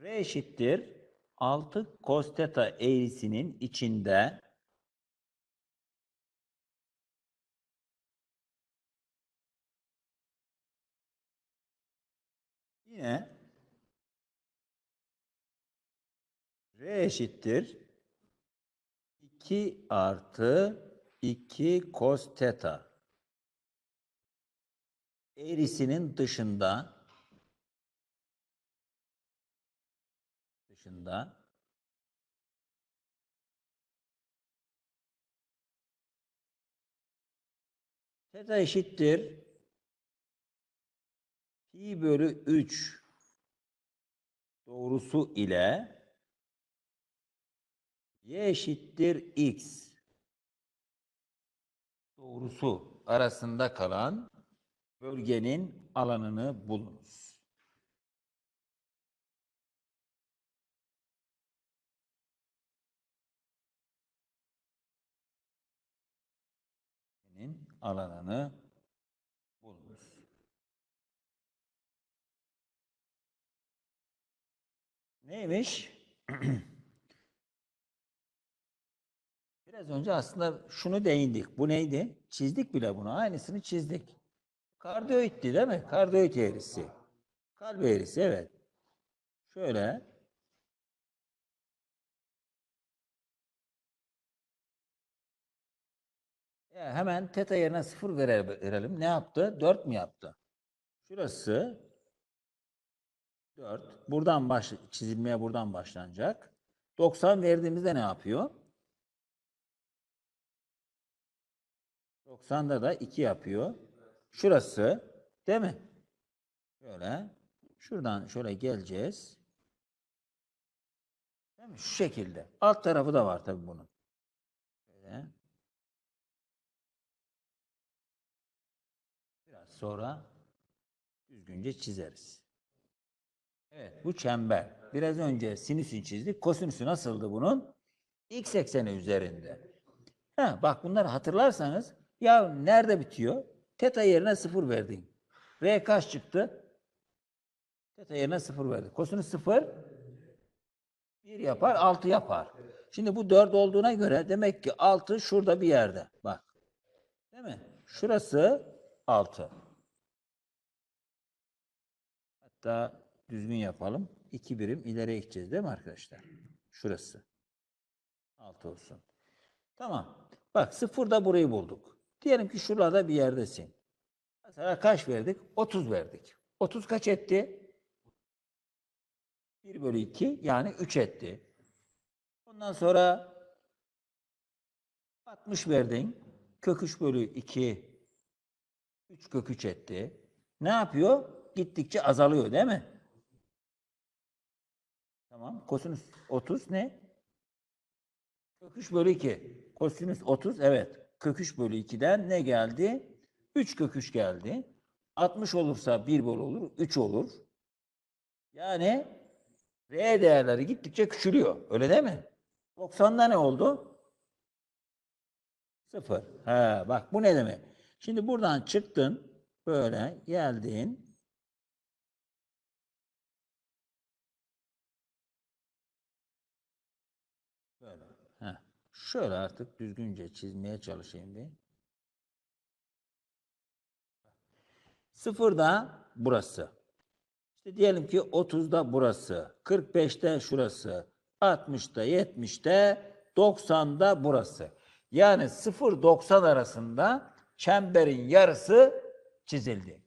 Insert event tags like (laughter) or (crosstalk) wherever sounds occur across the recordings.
R eşittir 6 cos theta eğrisinin içinde yine R eşittir 2 artı 2 cos theta eğrisinin dışında dışında theta eşittir pi bölü 3 doğrusu ile y eşittir x doğrusu arasında kalan bölgenin alanını bulunuz. Bölgenin alanını bulunuz. Neymiş? (clears throat) Biraz önce aslında şunu değindik. Bu neydi? Çizdik bile bunu. Aynısını çizdik. Kardiyoitti değil mi? Kardiyoid eğrisi. Kalp eğrisi evet. Şöyle. Hemen teta yerine sıfır vere- verelim. Ne yaptı? 4 mü yaptı? Şurası 4. Buradan baş, çizilmeye buradan başlanacak. 90 verdiğimizde ne yapıyor? 90'da da 2 yapıyor. Şurası değil mi? Şöyle. Şuradan şöyle geleceğiz. Değil mi? Şu şekilde. Alt tarafı da var tabii bunun. Sonra düzgünce çizeriz. Evet bu çember. Biraz önce sinüsünü çizdik. Kosinüsü nasıldı bunun? X ekseni üzerinde. Ha, bak bunları hatırlarsanız ya nerede bitiyor? Teta yerine sıfır verdin. R kaç çıktı? Teta yerine sıfır verdik. Kosinüs sıfır 1 yapar, 6 yapar. Şimdi bu 4 olduğuna göre demek ki 6 şurada bir yerde. Bak. Değil mi? Şurası 6. Hatta düzgün yapalım. 2 birim ileriye gideceğiz değil mi arkadaşlar? Şurası. 6 olsun. Tamam. Bak sıfırda burayı bulduk. Diyelim ki şurada bir yerdesin. Mesela kaç verdik? 30 verdik. 30 kaç etti? 1 bölü 2 yani 3 etti. Ondan sonra 60 verdin. Kök 3 bölü 2 3 kök 3 etti. Ne yapıyor? Gittikçe azalıyor değil mi? Tamam. Kosinüs 30 ne? Kök 3 bölü 2. Kosinüs 30 evet. Kök 3 bölü 2'den ne geldi? 3 kök 3 geldi. 60 olursa 1 bölü olur. 3 olur. Yani R değerleri gittikçe küçülüyor. Öyle değil mi? 90'da ne oldu? 0. He, bak bu ne demek? Şimdi buradan çıktın. Böyle geldin. Şöyle artık düzgünce çizmeye çalışayım bir. Sıfırda burası. İşte diyelim ki 30'da burası, 45'te şurası, 60'da, 70'te, 90'da burası. Yani 0-90 arasında çemberin yarısı çizildi.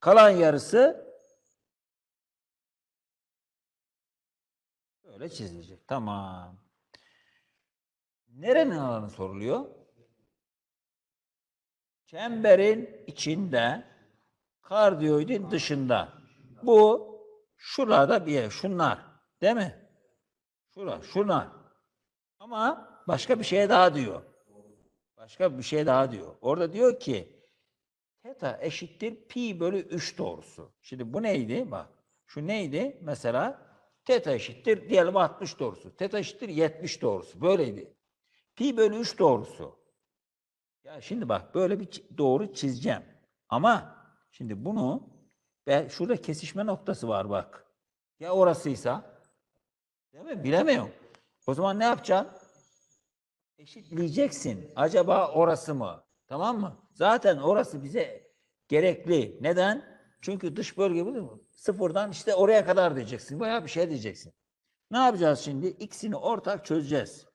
Kalan yarısı böyle çizilecek. Tamam. Nerenin alanı soruluyor? Çemberin içinde, kardiyoidin dışında. Bu şurada bir yer, şunlar. Değil mi? Şura, şunlar. Ama başka bir şey daha diyor. Başka bir şey daha diyor. Orada diyor ki Theta eşittir pi bölü 3 doğrusu. Şimdi bu neydi? Bak şu neydi? Mesela theta eşittir diyelim 60 doğrusu. Theta eşittir 70 doğrusu. Böyleydi. Pi bölü 3 doğrusu. Ya şimdi bak böyle bir doğru çizeceğim. Ama şimdi bunu ve şurada kesişme noktası var bak. Ya orasıysa Değil mi? Bilemiyorum. O zaman ne yapacaksın? Eşitleyeceksin. Acaba orası mı? Tamam mı? Zaten orası bize gerekli. Neden? Çünkü dış bölge musun? Sıfırdan işte oraya kadar diyeceksin. Bayağı bir şey diyeceksin. Ne yapacağız şimdi? İkisini ortak çözeceğiz.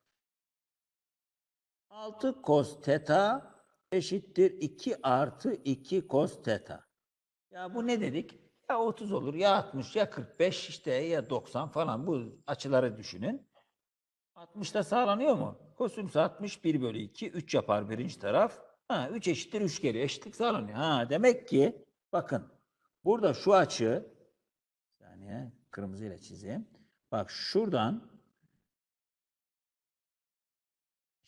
6 cos theta eşittir 2 artı 2 cos theta. Ya bu ne dedik? Ya 30 olur, ya 60, ya 45 işte ya 90 falan bu açıları düşünün. 60 da sağlanıyor mu? Kosinüs 60 1 bölü 2 3 yapar birinci taraf. Ha, 3 eşittir 3 geliyor. Eşitlik sağlanıyor. Ha, demek ki bakın burada şu açı saniye kırmızıyla çizeyim. Bak şuradan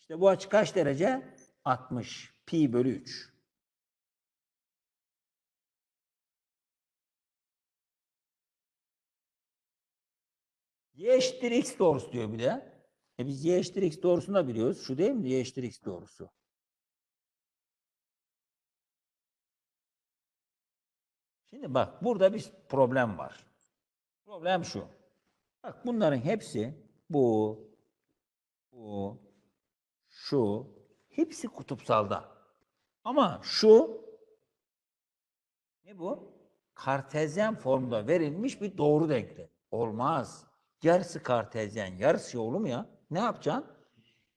işte bu açı kaç derece? 60. Pi bölü 3. Y eşittir x doğrusu diyor bir de. E biz y eşittir x doğrusunu da biliyoruz. Şu değil mi y eşittir x doğrusu? Şimdi bak burada bir problem var. Problem şu. Bak bunların hepsi bu, bu, şu, hepsi kutupsalda. Ama şu ne bu? Kartezyen formda verilmiş bir doğru denklem. Olmaz. Yarısı kartezyen, yarısı olur mu ya? Ne yapacaksın?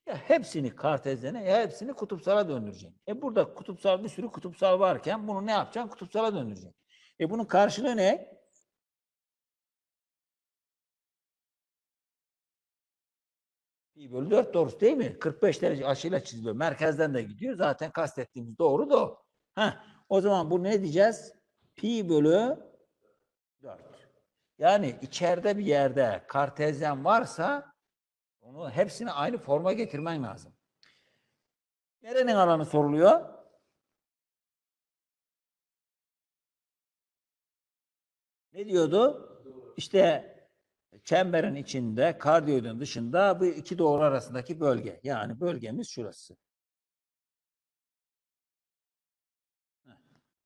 Ya hepsini kartezyene ya hepsini kutupsala döndüreceksin. E burada kutupsal bir sürü kutupsal varken bunu ne yapacaksın? Kutupsala döndüreceksin. E bunun karşılığı ne? Pi bölü 4 doğrusu değil mi? 45 derece açıyla çiziliyor. Merkezden de gidiyor. Zaten kastettiğimiz doğru da o. Heh, o zaman bu ne diyeceğiz? Pi bölü 4. Yani içeride bir yerde kartezyen varsa onu hepsini aynı forma getirmen lazım. Nerenin alanı soruluyor? Ne diyordu? İşte çemberin içinde, kardiyodun dışında bu iki doğru arasındaki bölge. Yani bölgemiz şurası.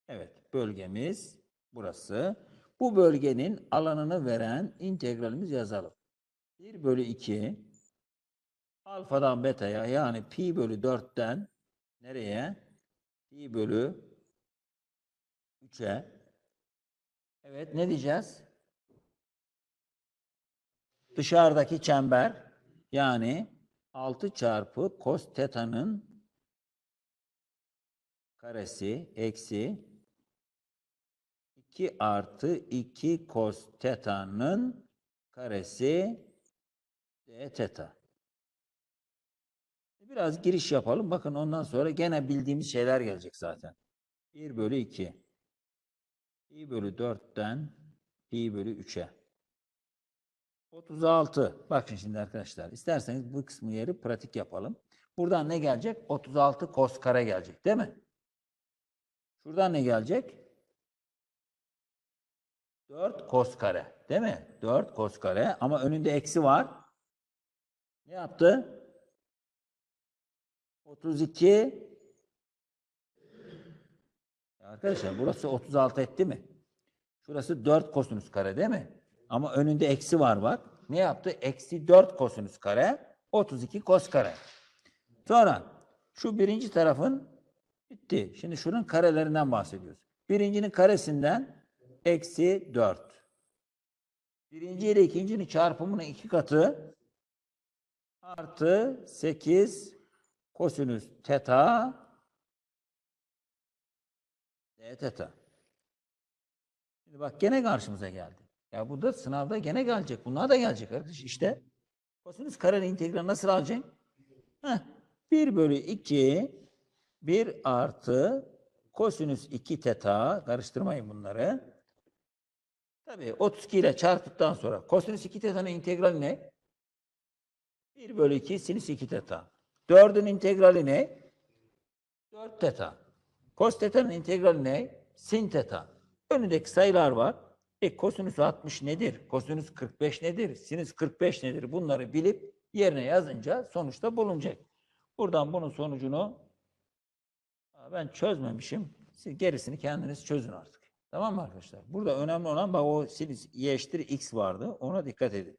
Evet, bölgemiz burası. Bu bölgenin alanını veren integralimiz yazalım. 1 bölü 2 alfadan beta'ya yani pi bölü 4'ten nereye? Pi bölü 3'e. Evet ne diyeceğiz? Dışarıdaki çember yani 6 çarpı cos teta'nın karesi eksi 2 artı 2 cos teta'nın karesi d teta. Biraz giriş yapalım. Bakın ondan sonra gene bildiğimiz şeyler gelecek zaten. 1 bölü 2. Pi bölü 4'ten pi bölü 3'e. 36. Bakın şimdi arkadaşlar. isterseniz bu kısmı yeri pratik yapalım. Buradan ne gelecek? 36 cos kare gelecek değil mi? Şuradan ne gelecek? 4 cos kare. Değil mi? 4 cos kare. Ama önünde eksi var. Ne yaptı? 32 Ya Arkadaşlar burası 36 etti mi? Şurası 4 kosinüs kare değil mi? Ama önünde eksi var bak. Ne yaptı? Eksi 4 kosinüs kare 32 kos kare. Sonra şu birinci tarafın bitti. Şimdi şunun karelerinden bahsediyoruz. Birincinin karesinden eksi 4. Birinci ile ikincinin çarpımının iki katı artı 8 kosinüs teta d teta. Şimdi bak gene karşımıza geldi. Ya bu da sınavda gene gelecek. Bunlar da gelecek arkadaş. İşte kosinüs karenin integralini nasıl alacaksın? Heh, 1 bölü 2 1 artı kosinüs 2 teta karıştırmayın bunları. Tabii 32 ile çarptıktan sonra kosinüs 2 teta'nın integrali ne? 1 bölü 2 sinüs 2 teta. 4'ün integrali ne? 4 teta. Cos teta'nın integrali ne? Sin teta. Önündeki sayılar var. E kosinüs 60 nedir? Kosinüs 45 nedir? Sinüs 45 nedir? Bunları bilip yerine yazınca sonuçta bulunacak. Buradan bunun sonucunu ben çözmemişim. Siz gerisini kendiniz çözün artık. Tamam mı arkadaşlar? Burada önemli olan bak o sinüs y eşittir x vardı. Ona dikkat edin.